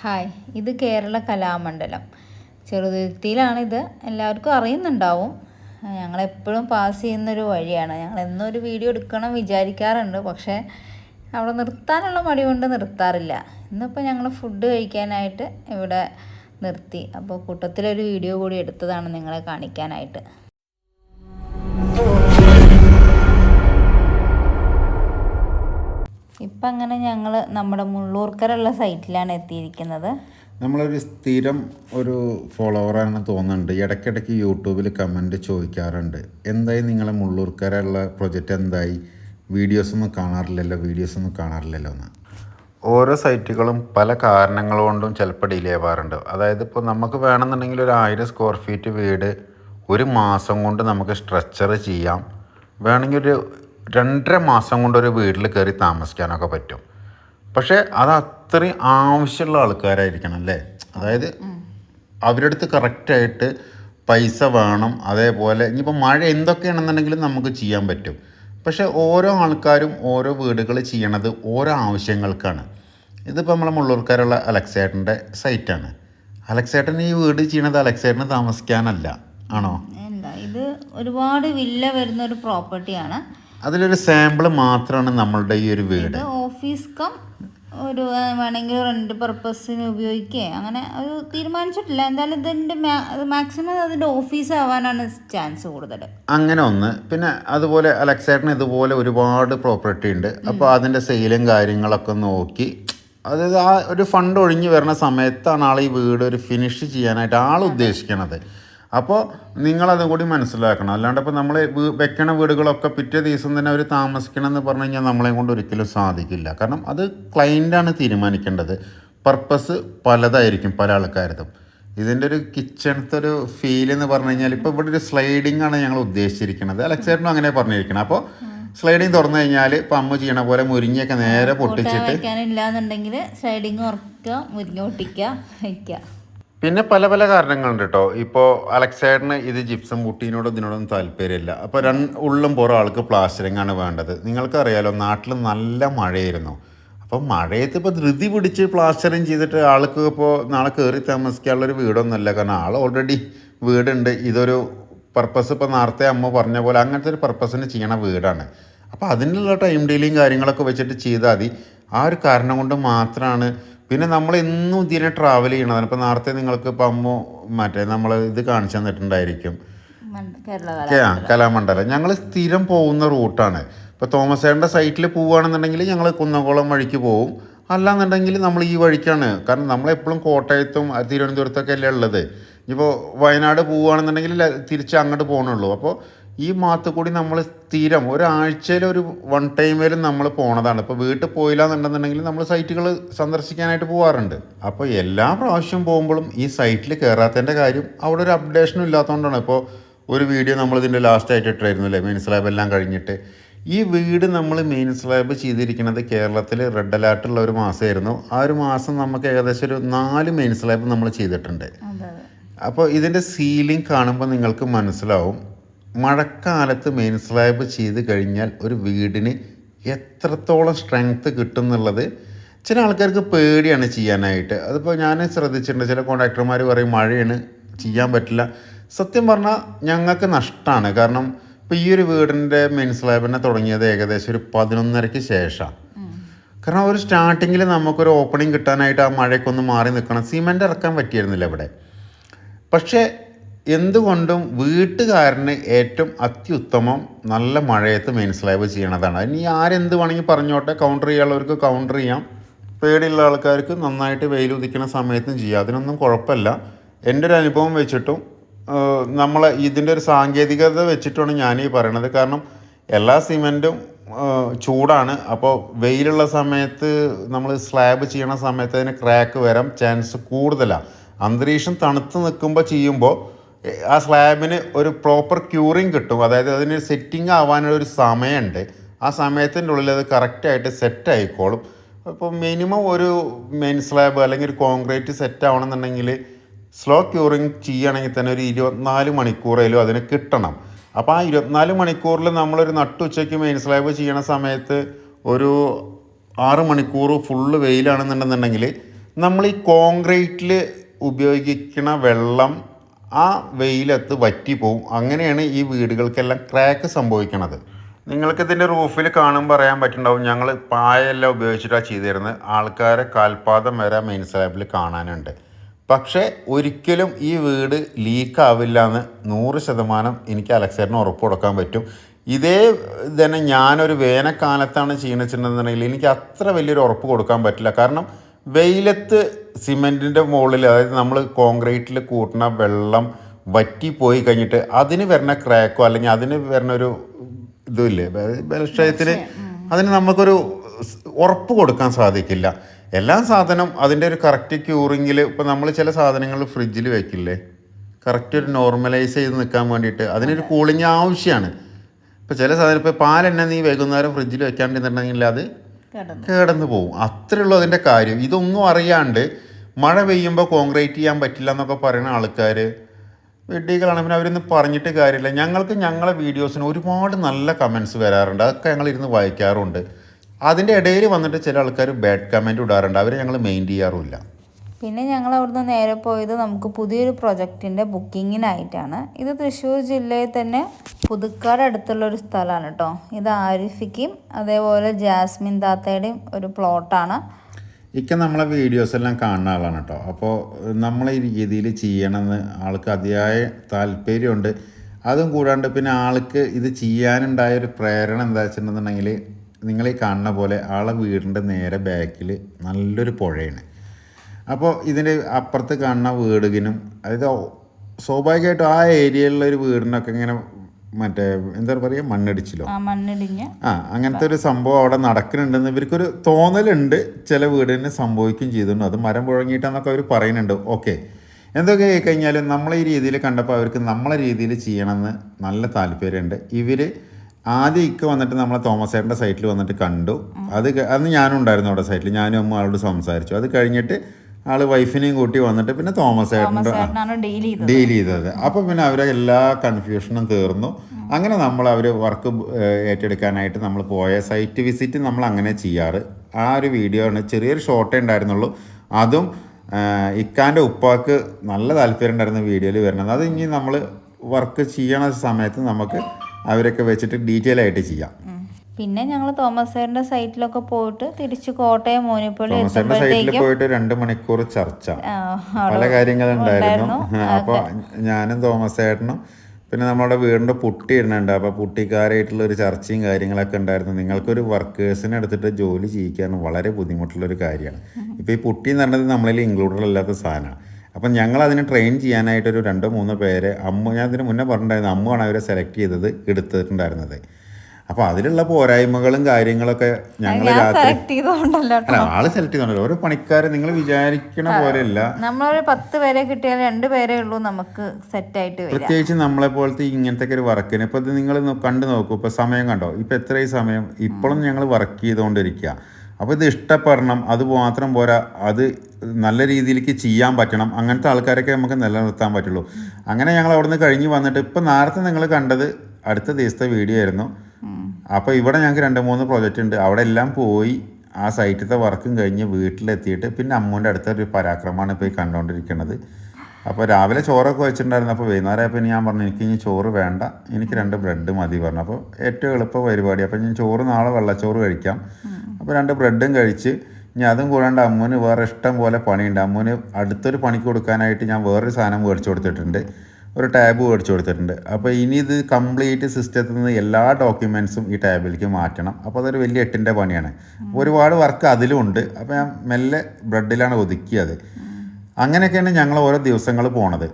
Hi ഇത് കേരള കലാമണ്ഡലം. ചെറുതുരുത്തിയിലാണ് ഇത്. എല്ലാവർക്കും അറിയുന്നുണ്ടാവും. ഞങ്ങളെപ്പോഴും പാസ് ചെയ്യുന്നൊരു വഴിയാണ്. ഞങ്ങൾ എന്നും ഒരു വീഡിയോ എടുക്കണം വിചാരിക്കാറുണ്ട്. പക്ഷേ അവിടെ നിർത്താനുള്ള മടി കൊണ്ട് നിർത്താറില്ല. ഇന്നിപ്പോൾ ഞങ്ങൾ ഫുഡ് കഴിക്കാനായിട്ട് ഇവിടെ നിർത്തി. അപ്പോൾ കൂട്ടത്തിലൊരു വീഡിയോ കൂടി എടുത്തതാണ് നിങ്ങളെ കാണിക്കാനായിട്ട്. ഇപ്പം അങ്ങനെ ഞങ്ങൾ നമ്മുടെ മുള്ളൂർക്കരുള്ള സൈറ്റിലാണ് എത്തിയിരിക്കുന്നത്. നമ്മളൊരു സ്ഥിരം ഒരു ഫോളോവറാണെന്ന് തോന്നുന്നുണ്ട്. ഇടയ്ക്കിടയ്ക്ക് യൂട്യൂബിൽ കമന്റ് ചോദിക്കാറുണ്ട്. എന്തായി നിങ്ങളെ മുള്ളൂർക്കരുള്ള പ്രൊജക്റ്റ് എന്തായി? വീഡിയോസ് ഒന്നും കാണാറില്ലല്ലോ വീഡിയോസ് ഒന്നും കാണാറില്ലല്ലോ എന്ന്. ഓരോ സൈറ്റുകളും പല കാരണങ്ങൾ കൊണ്ടും ചിലപ്പോൾ ഡിലേ ആവാറുണ്ട്. അതായത് ഇപ്പോൾ നമുക്ക് വേണമെന്നുണ്ടെങ്കിൽ ഒരു ആയിരം സ്ക്വയർ ഫീറ്റ് വീട് ഒരു മാസം കൊണ്ട് നമുക്ക് സ്ട്രക്ചർ ചെയ്യാം. വേണമെങ്കിൽ ഒരു രണ്ടര മാസം കൊണ്ട് ഒരു വീട്ടിൽ കയറി താമസിക്കാനൊക്കെ പറ്റും. പക്ഷേ അത് അത്രയും ആവശ്യമുള്ള ആൾക്കാരായിരിക്കണം അല്ലേ? അതായത് അവരുടെ അടുത്ത് കറക്റ്റായിട്ട് പൈസ വേണം അതേപോലെ ഇനിയിപ്പോൾ മഴ എന്തൊക്കെയാണെന്നുണ്ടെങ്കിലും നമുക്ക് ചെയ്യാൻ പറ്റും. പക്ഷേ ഓരോ ആൾക്കാരും ഓരോ വീടുകൾ ചെയ്യണത് ഓരോ ആവശ്യങ്ങൾക്കാണ്. ഇതിപ്പോൾ നമ്മളെ മുള്ളൂർക്കാരുള്ള അലക്സേട്ടന്റെ സൈറ്റാണ്. അലക്സേട്ടൻ ഈ വീട് ചെയ്യണത് അലക്സേട്ടന് താമസിക്കാനല്ല ആണോ? ഇത് ഒരുപാട് വില്ല വരുന്ന ഒരു പ്രോപ്പർട്ടിയാണ്. അതിലൊരു സാമ്പിൾ മാത്രമാണ് നമ്മളുടെ ഈ ഒരു വീട്. ഓഫീസ് കം ഒരു വേണമെങ്കിൽ റെന്റ് പർപ്പസിന് ഉപയോഗിക്കുക അങ്ങനെ ഒരു തീരുമാനിച്ചിട്ടില്ല. എന്തായാലും ഇതിന്റെ മാക്സിമം അതിന്റെ ഓഫീസ് ആവാനാണ് ചാൻസ് കൂടുതൽ അങ്ങനെ ഒന്ന്. പിന്നെ അതുപോലെ അലക്സേട്ടന് ഇതുപോലെ ഒരുപാട് പ്രോപ്പർട്ടി ഉണ്ട്. അപ്പോൾ അതിന്റെ സെയിലും കാര്യങ്ങളൊക്കെ നോക്കി. അതായത് ആ ഒരു ഫണ്ട് ഒഴിഞ്ഞു വരുന്ന സമയത്താണ് ആൾ ഈ വീട് ഒരു ഫിനിഷ് ചെയ്യാനായിട്ട് ആൾ ഉദ്ദേശിക്കണത്. അപ്പോൾ നിങ്ങളതും കൂടി മനസ്സിലാക്കണം. അല്ലാണ്ട് ഇപ്പോൾ നമ്മൾ വെക്കണ വീടുകളൊക്കെ പിറ്റേ ദിവസം തന്നെ അവർ താമസിക്കണം എന്ന് പറഞ്ഞു കഴിഞ്ഞാൽ നമ്മളെയും കൊണ്ട് ഒരിക്കലും സാധിക്കില്ല. കാരണം അത് ക്ലൈന്റാണ് തീരുമാനിക്കേണ്ടത്. പർപ്പസ് പലതായിരിക്കും പല ആൾക്കാരതും ഇതിന്റെ ഒരു കിച്ചണത്തെ ഒരു ഫീൽ എന്ന് പറഞ്ഞു കഴിഞ്ഞാൽ ഇപ്പോൾ ഇവിടെ ഒരു സ്ലൈഡിംഗ് ആണ് ഞങ്ങൾ ഉദ്ദേശിച്ചിരിക്കുന്നത് അലക്സേട്ടനും അങ്ങനെ പറഞ്ഞിരിക്കണം. അപ്പോൾ സ്ലൈഡിങ് തുറന്നു കഴിഞ്ഞാൽ ഇപ്പം അമ്മ ചെയ്യണ പോലെ മുരിങ്ങയൊക്കെ നേരെ പൊട്ടിച്ചിട്ട് സ്ലൈഡിങ് ഉറക്കുക മുരിങ്ങ ഒട്ടിക്കുക വയ്ക്കുക പിന്നെ പല പല കാരണങ്ങളുണ്ട് കേട്ടോ ഇപ്പോൾ അലക്സൈഡിന് ഇത് ജിപ്സം പുട്ടീനോടും ഇതിനോടൊന്നും താല്പര്യമില്ല. അപ്പോൾ രണ്ട് ഉള്ളും പുറം ആൾക്ക് പ്ലാസ്റ്ററിങ്ങാണ് വേണ്ടത്. നിങ്ങൾക്കറിയാലോ നാട്ടിൽ നല്ല മഴയായിരുന്നു. അപ്പോൾ മഴയത്ത് ഇപ്പോൾ ധൃതി പിടിച്ച് പ്ലാസ്റ്ററിങ് ചെയ്തിട്ട് ആൾക്ക് ഇപ്പോൾ നാളെ കയറി താമസിക്കാനുള്ളൊരു വീടൊന്നുമല്ല. കാരണം ആൾ ഓൾറെഡി വീടുണ്ട്. ഇതൊരു പർപ്പസ് ഇപ്പോൾ നേരത്തെ അമ്മ പറഞ്ഞ പോലെ അങ്ങനത്തെ ഒരു പർപ്പസിന് ചെയ്യണ വീടാണ്. അപ്പോൾ അതിനുള്ള ടൈം ഡീലിങ് കാര്യങ്ങളൊക്കെ വെച്ചിട്ട് ചെയ്താൽ മതി. ആ ഒരു കാരണം കൊണ്ട് മാത്രമാണ് പിന്നെ നമ്മൾ എന്നും ഇതിനെ ട്രാവൽ ചെയ്യണതാണ് ഇപ്പം നേരത്തെ നിങ്ങൾക്ക് ഇപ്പം അമ്മു മറ്റേ നമ്മൾ ഇത് കാണിച്ചു തന്നിട്ടുണ്ടായിരിക്കും. ആ കലാമണ്ഡലം. ഞങ്ങൾ സ്ഥിരം പോകുന്ന റൂട്ടാണ് ഇപ്പോൾ തോമസ് ഏട്ടന്റെ സൈറ്റിൽ പോവുകയാണെന്നുണ്ടെങ്കിൽ ഞങ്ങൾ കുന്നംകുളം വഴിക്ക് പോവും. അല്ലാന്നുണ്ടെങ്കിൽ നമ്മൾ ഈ വഴിക്കാണ്. കാരണം നമ്മളെപ്പോഴും കോട്ടയത്തും തിരുവനന്തപുരത്തൊക്കെ അല്ലേ ഉള്ളത്. ഇപ്പോൾ വയനാട് പോവുകയാണെന്നുണ്ടെങ്കിൽ തിരിച്ച് അങ്ങോട്ട് പോകണുള്ളൂ അപ്പോൾ ഈ മാത്ത് കൂടി നമ്മൾ സ്ഥിരം ഒരാഴ്ചയിൽ ഒരു വൺ ടൈമിലും നമ്മൾ പോണതാണ്. ഇപ്പോൾ വീട്ടിൽ പോയില്ല എന്നുണ്ടെന്നുണ്ടെങ്കിൽ നമ്മൾ സൈറ്റുകൾ സന്ദർശിക്കാനായിട്ട് പോകാറുണ്ട് അപ്പോൾ എല്ലാ പ്രാവശ്യം പോകുമ്പോഴും ഈ സൈറ്റിൽ കയറാത്തതിന്റെ കാര്യം അവിടെ ഒരു അപ്ഡേഷനും ഇല്ലാത്തതുകൊണ്ടാണ് ഇപ്പോൾ ഒരു വീഡിയോ നമ്മൾ ഇതിന്റെ ലാസ്റ്റ് ആയിട്ട് ഇട്ടായിരുന്നു അല്ലേ? മെയിൻ സ്ലാബ് എല്ലാം കഴിഞ്ഞിട്ട്. ഈ വീട് നമ്മൾ മെയിൻ സ്ലാബ് ചെയ്തിരിക്കുന്നത് കേരളത്തിൽ റെഡ് അലേർട്ടുള്ള ഒരു മാസമായിരുന്നു. ആ ഒരു മാസം നമുക്ക് ഏകദേശം ഒരു നാല് മെയിൻ സ്ലാബ് നമ്മൾ ചെയ്തിട്ടുണ്ട്. അപ്പോൾ ഇതിന്റെ സീലിംഗ് കാണുമ്പോൾ നിങ്ങൾക്ക് മനസ്സിലാവും. മഴക്കാലത്ത് മെയിൻ സ്ലാബ് ചെയ്ത് കഴിഞ്ഞാൽ ഒരു വീടിന് എത്രത്തോളം സ്ട്രെങ്ത്ത് കിട്ടും എന്നുള്ളത് ചില ആൾക്കാർക്ക് പേടിയാണ് ചെയ്യാനായിട്ട്. അതിപ്പോൾ ഞാൻ ശ്രദ്ധിച്ചിട്ടുണ്ട് ചില കോൺട്രാക്ടർമാർ പറയും മഴയാണ് ചെയ്യാൻ പറ്റില്ല. സത്യം പറഞ്ഞാൽ ഞങ്ങൾക്ക് നഷ്ടമാണ് കാരണം ഇപ്പോൾ ഈ ഒരു വീടിന്റെ മെയിൻ സ്ലാബിനെ തുടങ്ങിയത് ഏകദേശം ഒരു പതിനൊന്നരയ്ക്ക് ശേഷമാണ് കാരണം ഒരു സ്റ്റാർട്ടിങ്ങിൽ നമുക്കൊരു ഓപ്പണിംഗ് കിട്ടാനായിട്ട് ആ മഴയ്ക്കൊന്ന് മാറി നിൽക്കണം സിമെന്റ് ഇറക്കാൻ പറ്റിയിരുന്നില്ല ഇവിടെ. പക്ഷേ എന്തുകൊണ്ടും വീട്ടുകാരന് ഏറ്റവും അത്യുത്തമം നല്ല മഴയത്ത് മെയിൻ സ്ലാബ് ചെയ്യണതാണ്. ഇനി ആരെന്ത് വേണമെങ്കിൽ പറഞ്ഞോട്ടെ കൗണ്ടർ ചെയ്യാനുള്ളവർക്ക് കൗണ്ടർ ചെയ്യാം. പേടിയുള്ള ആൾക്കാർക്ക് നന്നായിട്ട് വെയിൽ ഉദിക്കുന്ന സമയത്തും ചെയ്യാം. അതിനൊന്നും കുഴപ്പമില്ല. എന്റെ ഒരു അനുഭവം വെച്ചിട്ടും നമ്മൾ ഇതിന്റെ ഒരു സാങ്കേതികത വെച്ചിട്ടാണ് ഞാൻ ഈ പറയണത്. കാരണം എല്ലാ സിമെന്റും ചൂടാണ്. അപ്പോൾ വെയിലുള്ള സമയത്ത് നമ്മൾ സ്ലാബ് ചെയ്യണ സമയത്ത് അതിന് ക്രാക്ക് വരാൻ ചാൻസ് കൂടുതലാണ്. അന്തരീക്ഷം തണുത്ത് നിൽക്കുമ്പോൾ ചെയ്യുമ്പോൾ ആ സ്ലാബിന് ഒരു പ്രോപ്പർ ക്യൂറിങ് കിട്ടും. അതായത് അതിന് സെറ്റിംഗ് ആവാനുള്ള ഒരു സമയമുണ്ട്. ആ സമയത്തിന്റെ ഉള്ളിൽ അത് കറക്റ്റായിട്ട് സെറ്റ് ആയിക്കോളും. അപ്പോൾ മിനിമം ഒരു മെയിൻ സ്ലാബ് അല്ലെങ്കിൽ ഒരു കോൺക്രീറ്റ് സെറ്റ് ആവണമെന്നുണ്ടെങ്കിൽ സ്ലോ ക്യൂറിങ് ചെയ്യുകയാണെങ്കിൽ തന്നെ ഒരു ഇരുപത്തിനാല് മണിക്കൂറേലും അതിന് കിട്ടണം. അപ്പോൾ ആ ഇരുപത്തിനാല് മണിക്കൂറിൽ നമ്മളൊരു നട്ടുച്ചയ്ക്ക് മെയിൻ സ്ലാബ് ചെയ്യണ സമയത്ത് ഒരു ആറ് മണിക്കൂർ ഫുള്ള് വെയിലാണെന്നുണ്ടെന്നുണ്ടെങ്കിൽ നമ്മൾ ഈ കോൺക്രീറ്റിൽ ഉപയോഗിക്കുന്ന വെള്ളം ആ വെയിലത്ത് വറ്റിപ്പോവും. അങ്ങനെയാണ് ഈ വീടുകൾക്കെല്ലാം ക്രാക്ക് സംഭവിക്കണത്. നിങ്ങൾക്കിതിന്റെ റൂഫിൽ കാണുമ്പോൾ പറയാൻ പറ്റുന്നുണ്ടാവും. ഞങ്ങൾ പായെല്ലാം ഉപയോഗിച്ചിട്ടാണ് ചെയ്തിരുന്നത്. ആൾക്കാരെ കാൽപാദം വരെ മെയിൻ സ്ലാബിൽ കാണാനുണ്ട്. പക്ഷേ ഒരിക്കലും ഈ വീട് ലീക്കാവില്ല എന്ന് നൂറ് ശതമാനം എനിക്ക് അലക്സേറിന് ഉറപ്പ് കൊടുക്കാൻ പറ്റും. ഇതേ തന്നെ ഞാനൊരു വേനൽക്കാലത്താണ് ചെയ്യണിച്ചിട്ടുണ്ടെന്നുണ്ടെങ്കിൽ എനിക്ക് അത്ര വലിയൊരു ഉറപ്പ് കൊടുക്കാൻ പറ്റില്ല. കാരണം വെയിലത്ത് സിമെന്റിന്റെ മുകളിൽ അതായത് നമ്മൾ കോൺക്രീറ്റിൽ കൂട്ടുന്ന വെള്ളം വറ്റിപ്പോയി കഴിഞ്ഞിട്ട് അതിന് വരുന്ന ക്രാക്കോ അല്ലെങ്കിൽ അതിന് വരുന്ന ഒരു ഇതുമില്ലേ? ബലക്ഷയത്തിന് അതിന് നമുക്കൊരു ഉറപ്പ് കൊടുക്കാൻ സാധിക്കില്ല. എല്ലാ സാധനം അതിന്റെ ഒരു കറക്റ്റ് ക്യൂറിങ്ങിൽ ഇപ്പോൾ നമ്മൾ ചില സാധനങ്ങൾ ഫ്രിഡ്ജിൽ വെക്കില്ലേ? കറക്റ്റ് ഒരു നോർമലൈസ് ചെയ്ത് നിൽക്കാൻ വേണ്ടിയിട്ട് അതിനൊരു കൂളിങ് ആവശ്യമാണ് ഇപ്പോൾ ചില സാധനം ഇപ്പോൾ പാലെണ്ണ നീ വൈകുന്നേരം ഫ്രിഡ്ജിൽ വെക്കാണ്ടിരുന്നുണ്ടെങ്കിൽ അത് കിടന്നു. പോകും. അത്രേ ഉള്ളൂ അതിന്റെ കാര്യം. ഇതൊന്നും അറിയാണ്ട് മഴ പെയ്യുമ്പോൾ കോൺക്രീറ്റ് ചെയ്യാൻ പറ്റില്ല എന്നൊക്കെ പറയുന്ന ആൾക്കാർ വെഡ്ഡികളാണ് പിന്നെ അവരൊന്നും പറഞ്ഞിട്ട് കാര്യമില്ല. ഞങ്ങൾക്ക് ഞങ്ങളെ വീഡിയോസിന് ഒരുപാട് നല്ല കമൻസ് വരാറുണ്ട്. അതൊക്കെ ഞങ്ങൾ ഇരുന്ന് വായിക്കാറുണ്ട്. അതിന്റെ ഇടയിൽ വന്നിട്ട് ചില ആൾക്കാർ ബാഡ് കമന്റ് ഇടാറുണ്ട്. അവരെ ഞങ്ങൾ മെയിൻ ചെയ്യാറുമില്ല. പിന്നെ ഞങ്ങൾ അവിടുന്ന് നേരെ പോയത് നമുക്ക് പുതിയൊരു പ്രൊജക്റ്റിന്റെ ബുക്കിങ്ങിനായിട്ടാണ്. ഇത് തൃശ്ശൂർ ജില്ലയിൽ തന്നെ പുതുക്കാട് അടുത്തുള്ള ഒരു സ്ഥലമാണ് കേട്ടോ ഇത് ആരിഫിക്കും അതേപോലെ ജാസ്മിൻ താത്തയുടെയും ഒരു പ്ലോട്ടാണ്. ഇക്ക നമ്മളെ വീഡിയോസ് എല്ലാം കാണുന്ന ആളാണ് കേട്ടോ അപ്പോൾ നമ്മളെ ഈ രീതിയിൽ ചെയ്യണമെന്ന് ആൾക്ക് അതിയായ താല്പര്യമുണ്ട്. അതും കൂടാണ്ട് പിന്നെ ആൾക്ക് ഇത് ചെയ്യാനുണ്ടായ ഒരു പ്രേരണ എന്താ വെച്ചിട്ടുണ്ടെന്നുണ്ടെങ്കിൽ നിങ്ങൾ ഈ കാണുന്ന പോലെ ആളെ വീടിന്റെ നേരെ ബാക്കിൽ നല്ലൊരു പുഴയാണ്. അപ്പോൾ ഇതിന്റെ അപ്പുറത്ത് കാണുന്ന വീടിനും അതായത് സ്വാഭാവികമായിട്ടും ആ ഏരിയയിലുള്ള ഒരു വീടിനൊക്കെ ഇങ്ങനെ മറ്റേ എന്താ പറയുക മണ്ണിടിച്ചിലോ? ആ അങ്ങനത്തെ ഒരു സംഭവം അവിടെ നടക്കുന്നുണ്ടെന്ന് ഇവർക്കൊരു തോന്നലുണ്ട്. ചില വീടിന് സംഭവിക്കുകയും ചെയ്തിട്ടുണ്ട്. അത് മരം പുഴങ്ങിയിട്ടെന്നൊക്കെ അവർ പറയുന്നുണ്ട്. ഓക്കെ. എന്തൊക്കെ കഴിഞ്ഞാലും നമ്മളെ ഈ രീതിയിൽ കണ്ടപ്പോൾ അവർക്ക് നമ്മളെ രീതിയിൽ ചെയ്യണമെന്ന് നല്ല താല്പര്യമുണ്ട്. ഇവർ ആദ്യം ഇക്ക വന്നിട്ട് നമ്മളെ തോമസ് ചേട്ടന്റെ സൈറ്റിൽ വന്നിട്ട് കണ്ടു. അത് അന്ന് ഞാനും ഉണ്ടായിരുന്നു അവിടെ സൈറ്റിൽ. ഞാനും അമ്മ ആളോട് സംസാരിച്ചു. അത് കഴിഞ്ഞിട്ട് ആൾ വൈഫിനെയും കൂട്ടി വന്നിട്ട് പിന്നെ തോമസ് ഏട്ടന്റെ ഡീൽ ചെയ്തത്. അപ്പം അപ്പോൾ പിന്നെ അവരെ എല്ലാ കൺഫ്യൂഷനും തീർന്നു. അങ്ങനെ നമ്മൾ അവർ വർക്ക് ഏറ്റെടുക്കാനായിട്ട് നമ്മൾ പോയ സൈറ്റ് വിസിറ്റ് നമ്മൾ അങ്ങനെ ചെയ്യാറ്. ആ ഒരു വീഡിയോ ആണ് ചെറിയൊരു ഷോർട്ടേ ഉണ്ടായിരുന്നുള്ളൂ. അതും ഇക്കാന്റെ ഉപ്പാക്ക് നല്ല താല്പര്യം ഉണ്ടായിരുന്ന വീഡിയോയിൽ വരുന്നത്. അത് ഇനി നമ്മൾ വർക്ക് ചെയ്യണ സമയത്ത് നമുക്ക് അവരൊക്കെ വെച്ചിട്ട് ഡീറ്റെയിൽ ആയിട്ട് ചെയ്യാം. പിന്നെ ഞങ്ങൾ തോമസ് സാറിന്റെ സൈറ്റിലൊക്കെ പോയിട്ട് തിരിച്ച് കോട്ടയം മോനിപ്പള്ളി സൈറ്റിൽ എത്തുമ്പോഴത്തേക്കും പോയിട്ട് രണ്ട് മണിക്കൂർ ചർച്ച. പല കാര്യങ്ങളുണ്ടായിരുന്നു. അപ്പോൾ ഞാനും തോമസ് ചേട്ടനും പിന്നെ നമ്മുടെ വീടിന്റെ പുട്ടി ഇടുന്നുണ്ട്. അപ്പോൾ പുട്ടിക്കാരായിട്ടുള്ള ഒരു ചർച്ചയും കാര്യങ്ങളൊക്കെ ഉണ്ടായിരുന്നു. നിങ്ങൾക്കൊരു വർക്കേഴ്സിനെ എടുത്തിട്ട് ജോലി ചെയ്യിക്കാൻ വളരെ ബുദ്ധിമുട്ടുള്ള ഒരു കാര്യമാണ്. ഇപ്പോൾ ഈ പുട്ടി എന്ന് പറഞ്ഞത് നമ്മളിൽ ഇൻക്ലൂഡഡ് അല്ലാത്ത സാധനമാണ്. അപ്പം ഞങ്ങൾ അതിനെ ട്രെയിൻ ചെയ്യാനായിട്ട് ഒരു രണ്ടോ മൂന്നോ പേരെ അമ്മ ഞാൻ ഇതിന് മുന്നേ പറഞ്ഞിട്ടുണ്ടായിരുന്നു. അമ്മുവാണ് അവരെ സെലക്ട് ചെയ്തത് എടുത്തിട്ടുണ്ടായിരുന്നത്. അപ്പോൾ അതിലുള്ള പോരായ്മകളും കാര്യങ്ങളൊക്കെ ഞങ്ങൾ ആൾ രാത്രി സെലക്ട് ചെയ്തോണ്ടല്ലോ അല്ല ആൾ സെലക്ട് ചെയ്യുന്നുണ്ടല്ലോ ഓരോ പണിക്കാരെ നിങ്ങൾ വിചാരിക്കണ പോലെയല്ല. നമ്മളൊരു പത്ത് പേരെ കിട്ടിയാൽ രണ്ട് പേരെ ഉള്ളൂ നമുക്ക് സെറ്റ് ആയിട്ട് പ്രത്യേകിച്ച് നമ്മളെ പോലത്തെ ഇങ്ങനത്തെ ഒരു വർക്കിന് ഇപ്പൊ ഇത് നിങ്ങൾ കണ്ടു നോക്കൂ. ഇപ്പൊ സമയം കണ്ടോ? ഇപ്പൊ എത്രയും സമയം? ഇപ്പോഴും ഞങ്ങൾ വർക്ക് ചെയ്തുകൊണ്ടിരിക്കുക അപ്പോൾ ഇത് ഇഷ്ടപ്പെടണം. അത് മാത്രം പോരാ. അത് നല്ല രീതിയിലേക്ക് ചെയ്യാൻ പറ്റണം. അങ്ങനത്തെ ആൾക്കാരൊക്കെ നമുക്ക് നിലനിർത്താൻ പറ്റുള്ളൂ. അങ്ങനെ ഞങ്ങൾ അവിടുന്ന് കഴിഞ്ഞ് വന്നിട്ട് ഇപ്പം നേരത്തെ നിങ്ങൾ കണ്ടത് അടുത്ത ദിവസത്തെ വീഡിയോ ആയിരുന്നു. അപ്പോൾ ഇവിടെ ഞങ്ങൾക്ക് രണ്ട് മൂന്ന് പ്രോജക്റ്റ് ഉണ്ട്. അവിടെ എല്ലാം പോയി ആ സൈറ്റിലത്തെ വർക്കും കഴിഞ്ഞ് വീട്ടിലെത്തിയിട്ട് പിന്നെ അമ്മൂന്റെ അടുത്തൊരു പരാക്രമമാണ് ഇപ്പോൾ ഈ കണ്ടുകൊണ്ടിരിക്കുന്നത് അപ്പോൾ രാവിലെ ചോറൊക്കെ വെച്ചിട്ടുണ്ടായിരുന്നു. അപ്പോൾ വൈകുന്നേരം അപ്പോൾ ഞാൻ പറഞ്ഞു എനിക്ക് ഇനി ചോറ് വേണ്ട. എനിക്ക് രണ്ട് ബ്രെഡ് മതി പറഞ്ഞു. അപ്പോൾ ഏറ്റവും എളുപ്പ പരിപാടി. അപ്പോൾ ഞാൻ ചോറ് നാളെ വെള്ളച്ചോറ് കഴിക്കാം. അപ്പോൾ രണ്ട് ബ്രെഡും കഴിച്ച് ഇനി അതും കൂടാണ്ട് അമ്മൂന് വേറെ ഇഷ്ടം പോലെ പണിയുണ്ട്. അമ്മൂന് അടുത്തൊരു പണിക്ക് കൊടുക്കാനായിട്ട് ഞാൻ വേറൊരു സാധനം മേടിച്ചു കൊടുത്തിട്ടുണ്ട്. ഒരു ടാബ് മേടിച്ചു കൊടുത്തിട്ടുണ്ട്. അപ്പോൾ ഇനി ഇത് കംപ്ലീറ്റ് സിസ്റ്റത്തിൽ നിന്ന് എല്ലാ ഡോക്യുമെൻസും ഈ ടാബിലേക്ക് മാറ്റണം. അപ്പോൾ അതൊരു വലിയ എട്ടിന്റെ പണിയാണ്. ഒരുപാട് വർക്ക് അതിലും ഉണ്ട്. അപ്പോൾ ഞാൻ മെല്ലെ ബ്രെഡിലാണ് ഒതുക്കിയത്. അങ്ങനെയൊക്കെയാണ് ഞങ്ങൾ ഓരോ ദിവസങ്ങൾ പോണത്.